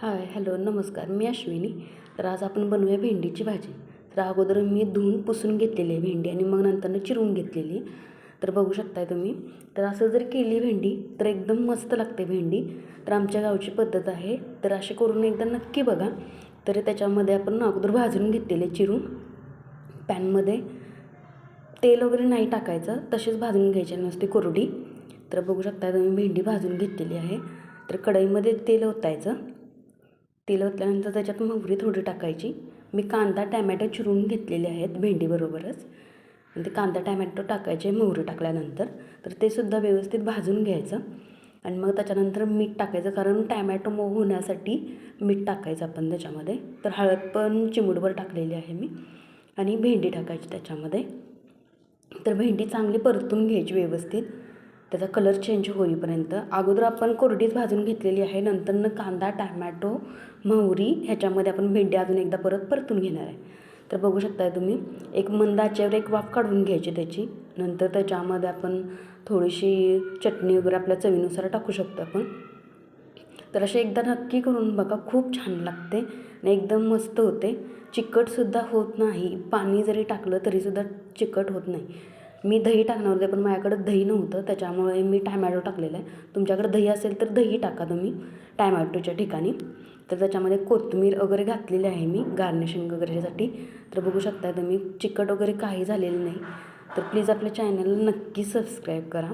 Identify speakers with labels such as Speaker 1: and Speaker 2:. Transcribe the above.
Speaker 1: Hi hello नमस्कार मी अश्विनी. तर आज आपण बनवूया भेंडीची भाजी. तर अगोदर मी धुवून पुसून घेतलेली आहे भेंडी आणि मग नंतरनं चिरून घेतलेली तर बघू शकताय तुम्ही. तर असं जर केली भेंडी तर एकदम मस्त लागते भेंडी. तर आमच्या गावची पद्धत आहे. तर असे करून एकदा नक्की बघा. तर त्याच्यामध्ये आपण अगोदर भाजून घेतलेले चिरून. पॅनमध्ये तेल वगैरे नाही टाकायचं. तसेच भाजून घ्यायचे नसते कोरडी. तर बघू शकता तुम्ही भेंडी भाजून घेतलेली आहे. तर कढईमध्ये तेल ओतायचं. तेल ओतल्यानंतर त्याच्यात मोहरी थोडी टाकायची. मी कांदा टॅमॅटो चिरून घेतलेले आहेत भेंडीबरोबरच. आणि ते कांदा टॅमॅटो टाकायचे मोहरी टाकल्यानंतर. तर ते सुद्धा व्यवस्थित भाजून घ्यायचं. आणि मग त्याच्यानंतर मीठ टाकायचं कारण टॅमॅटो मऊ होण्यासाठी मीठ टाकायचं आपण त्याच्यामध्ये. तर हळद पण चिमूटभर टाकलेली आहे मी. आणि भेंडी टाकायची त्याच्यामध्ये. तर भेंडी चांगली परतून घ्यायची व्यवस्थित. त्याचा कलर चेंज होईपर्यंत. अगोदर आपण कोरडीच भाजून घेतलेली आहे नंतरनं कांदा टॅमॅटो मोहरी ह्याच्यामध्ये आपण भेंडी अजून एकदा परत परतून घेणार आहे. तर बघू शकताय तुम्ही एक मंद आचेवर एक वाफ काढून घ्यायची त्याची. नंतर त्याच्यामध्ये आपण थोडीशी चटणी वगैरे आपल्या चवीनुसार टाकू शकतो आपण. तर असे एकदा नक्की करून बघा खूप छान लागते आणि एकदम मस्त होते. चिकटसुद्धा होत नाही. पाणी जरी टाकलं तरीसुद्धा चिकट होत नाही. मी दही टाकणार होते पण माझ्याकडं दही नव्हतं त्याच्यामुळे मी टॅमॅटो टाकलेला आहे. तुमच्याकडे दही असेल तर दही टाका तुम्ही टॅमॅटोच्या ठिकाणी. तर त्याच्यामध्ये कोथिंबीर वगैरे घातलेली आहे मी गार्निशिंग वगैरेसाठी. तर बघू शकता तुम्ही चिकट वगैरे काही झालेलं नाही. तर प्लीज आपल्या चॅनलला नक्की सबस्क्राईब करा.